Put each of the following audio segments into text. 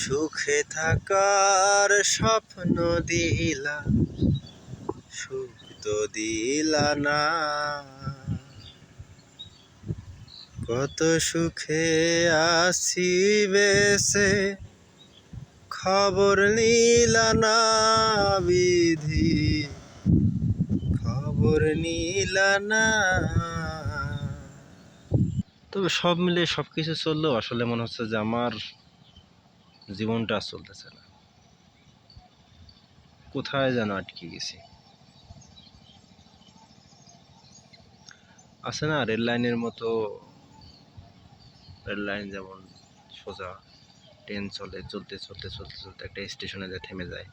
সুখে থাকার স্বপ্ন দিলা, সুখ তো দিলা না। কত সুখে আছি বেসে খবর নিলা না বিধি, খবর নিলা না। তবে সব মিলে সব কিছু চললেও আসলে মনে হচ্ছে যে আমার জীবনটা আর চলতেছে না। কোথায় যেন আটকে গেছি। আছে না রেল লাইনের মতো রেল লাইন যেমন সোজা, ট্রেন চলে, চলতে চলতে চলতে চলতে একটা স্টেশনে যায় থেমে যায়।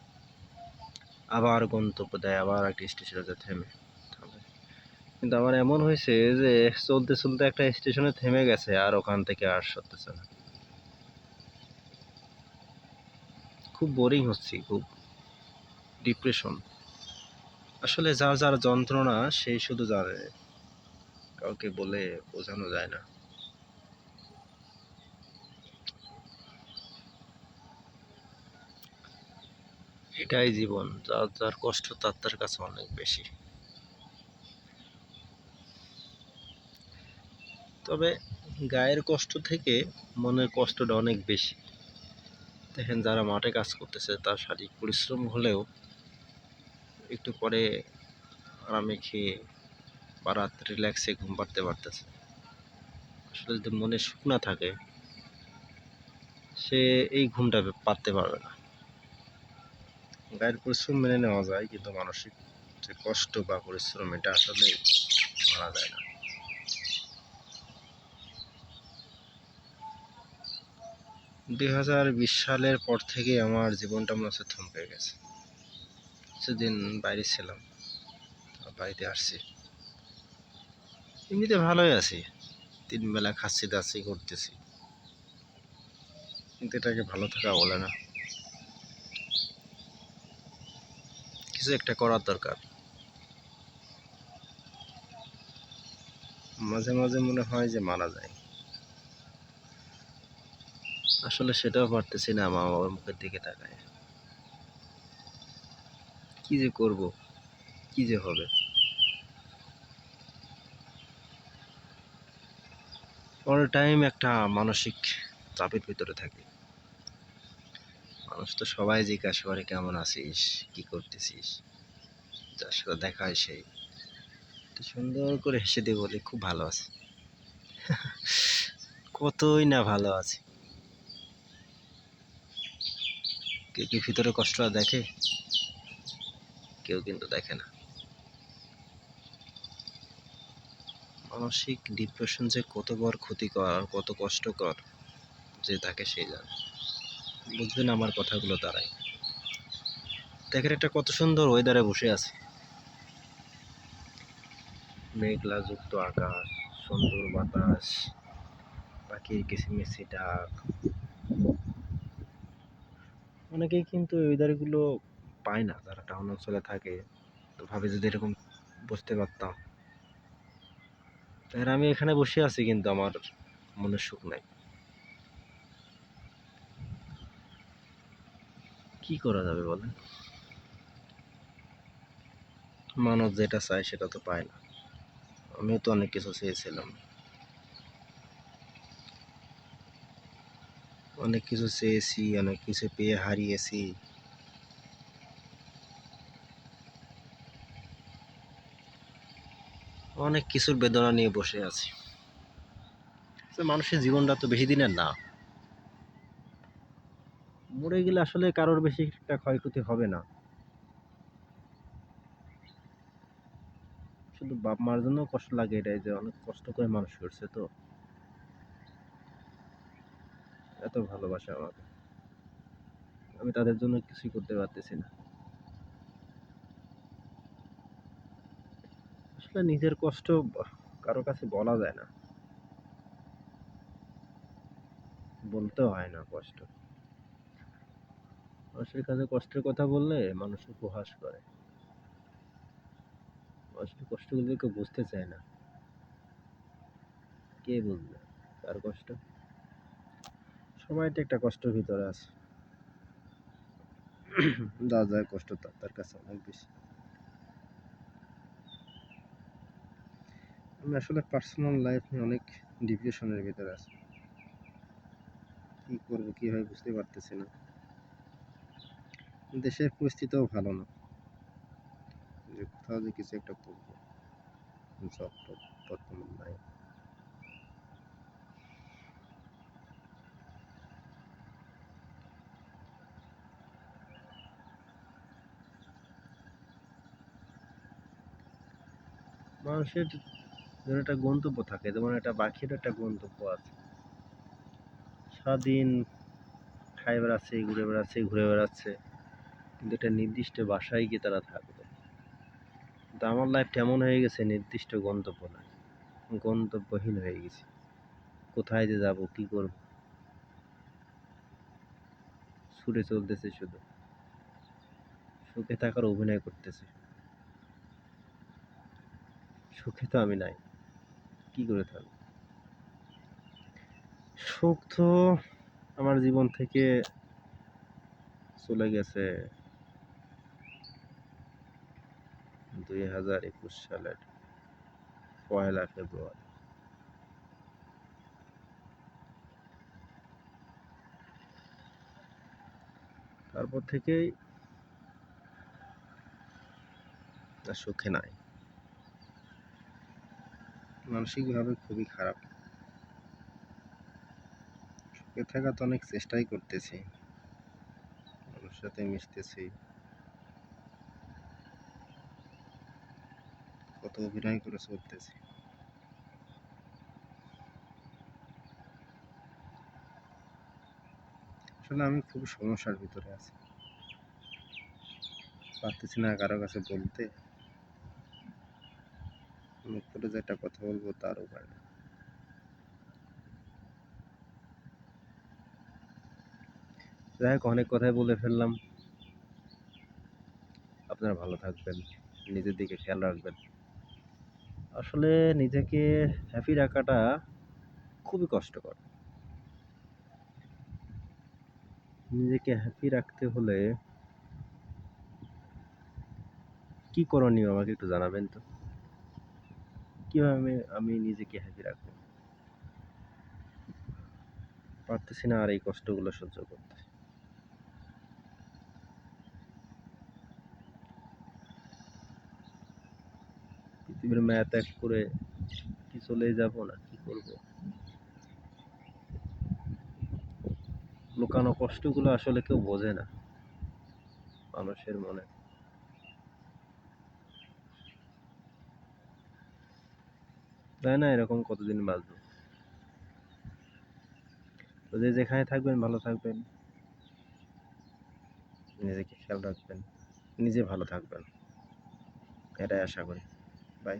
আবার গন্তব্য দেয়, আবার একটা স্টেশনে থেমে, থামে। কিন্তু আমার এমন হয়েছে যে চলতে চলতে একটা স্টেশনে থেমে গেছে আর ওখান থেকে আর সরতেছে না। খুব বোরিং হচ্ছি, খুব ডিপ্রেশন আসলে যার যার যন্ত্রণা সেই শুধু জানে, কাউকে বলে বোঝানো যায় না। এটাই জীবন, যার যার কষ্ট তার তার কাছে অনেক বেশি। তবে গায়ের কষ্ট থেকে মনের কষ্টটা অনেক বেশি। দেখেন যারা মাঠে কাজ করতেছে, তার শারীরিক পরিশ্রম হলেও একটু পরে আরামে খেয়ে বা রাত রিল্যাক্সে ঘুম পাড়তে পারতেছে। আসলে যদি মনে সুখ না থাকে, সে এই ঘুমটা পারতে পারবে না। গায়ের পরিশ্রম মেনে নেওয়া যায়, কিন্তু মানসিক যে কষ্ট বা পরিশ্রম, এটা আসলে মানা যায় না। দুই হাজার বিশ সালের পর থেকে আমার জীবনটা মনে হচ্ছে থমকে গেছে। কিছুদিন বাইরে ছিলাম বাড়িতে আসছি। এমনিতে ভালোই আছি। তিন বেলা খাচ্ছি, দাচ্ছি করতেছি কিন্তু এটাকে ভালো থাকা বলে না। কিছু একটা করার দরকার। মাঝে মাঝে মনে হয় যে মারা যায়। আসলে সেটাও পারতেছি না মা বাবার মুখের দিকে তাকায়। কি যে করব? কি যে হবে? অল টাইম একটা মানসিক চাপের ভিতরে থাকি। মানুষ তো সবাই জিজ্ঞাসা করে, কেমন আছিস? কি করতেছিস? যার সাথে দেখা হয় সেই। সুন্দর করে হেসে দিয়ে বলি, খুব ভালো আছে। কতই না ভালো আছে। কেউ কি ভিতরে কষ্টটা দেখে? কেউ কিন্তু দেখে না। মানসিক ডিপ্রেশন যে কত বড় ক্ষতিকর আর কত কষ্টকর যে তাকে সেই জানে। বুঝবেন আমার কথাগুলো তারাই। দেখেন একটা কত সুন্দর ওয়েদারে বসে আছে। মেঘলা যুক্ত আকাশ সুন্দর বাতাস পাখির কিচিমিচি ডাক। অনেকেই কিন্তু এই ওয়েদারগুলো পায় না। যারা টাউন অঞ্চলে থাকে, তো ভাবে যদি এরকম বসতে পারতাম। তাই আমি এখানে বসে আছি কিন্তু আমার মনে সুখ নাই। কি করা যাবে বলেন? মানব যেটা চায় সেটা তো পায় না। আমিও তো অনেক কিছু চেয়েছিলাম। অনেক কিছু চেয়েছি, অনেক কিছু পেয়ে হারিয়েছি। অনেক কিছুর বেদনা নিয়ে বসে আছি। মানুষের জীবনটা তো বেশি দিনের না। মরে গেলে আসলে কারোর বেশি একটা ক্ষয়ক্ষতি হবে না। শুধু বাপ মার জন্য কষ্ট লাগে এটাই যে অনেক কষ্ট করে মানুষ করছে তো। এত ভালোবাসা আমাকে। আমি তাদের জন্য কিছুই করতে পারতেছি না। আসলে নিজের কষ্ট কারও কাছে বলা যায় না। বলতে হয় না কষ্ট। মানুষের কাছে কষ্টের কথা বললে মানুষ উপহাস করে। মানুষের কষ্টগুলো কেউ বুঝতে চায় না। কে বুঝবে কার কষ্ট? তো একটা কষ্টের ভিতরে আছে। যা যা কষ্ট তার তার কাছে অনেক বেশি। আমি আসলে পার্সোনাল লাইফ নিয়ে অনেক ডিপ্রেশনের ভিতরে আছি। কি করব, কি হয় বুঝতে পারতেছি না। দেশের পরিস্থিতিও ভালো না। যে কোথাও যে কিছু একটা করব। জব টব বর্তমান নাই। মানুষের যেন একটা গন্তব্য থাকে, যেমন একটা পাখির একটা গন্তব্য আছে। সারাদিন খাই বেড়াচ্ছে, ঘুরে বেড়াচ্ছে ঘুরে বেড়াচ্ছে, কিন্তু একটা নির্দিষ্ট বাসায় গিয়ে তারা থাকবে। কিন্তু আমার লাইফটা এমন হয়ে গেছে, নির্দিষ্ট গন্তব্য না। গন্তব্যহীন হয়ে গেছে। কোথায় যে যাব, কি করব? ছুটে চলতেছে শুধু। সুখে থাকার অভিনয় করতেছে। সুখে তো আমি নাই। কি করে থাকব সুখ তো আমার জীবন থেকে চলে গেছে দুই হাজার একুশ সালের পয়লা ফেব্রুয়ারি। তারপর থেকেই সুখে নাই। মানসিকভাবে খুবই খারাপ। সুখে থাকা তো অনেক চেষ্টাই করতেছি। মানুষের সাথে মিশতেছি। কত অভিনয় করে চলতেছি। আসলে আমি খুব সমস্যার ভিতরে আছি। পারতেছি না কারও কাছে বলতে। মুখ করে যে একটা কথা বলব, তার উপায় নেই। যাই হোক, অনেক কথাই বলে ফেললাম। আপনারা ভালো থাকবেন, নিজের দিকে খেয়াল রাখবেন। আসলে নিজেকে হ্যাপি রাখাটা খুবই কষ্টকর। নিজেকে হ্যাপি রাখতে হলে কি করণীয় আমাকে একটু জানাবেন তো? কীভাবে আমি আমি নিজেকে হ্যাপি রাখব? পারতেছি না আর এই কষ্টগুলো সহ্য করতে। পৃথিবীর মায়া ত্যাগ করে কি চলে যাব না, কি করব? লুকানো কষ্টগুলো আসলে কেউ বোঝে না মানুষের মনে। তাই না? এরকম কতদিন বাঁচবো? তো যে যেখানে থাকবেন, ভালো থাকবেন। নিজেকে খেয়াল রাখবেন। নিজে ভালো থাকবেন। এটাই আশা করি। বাই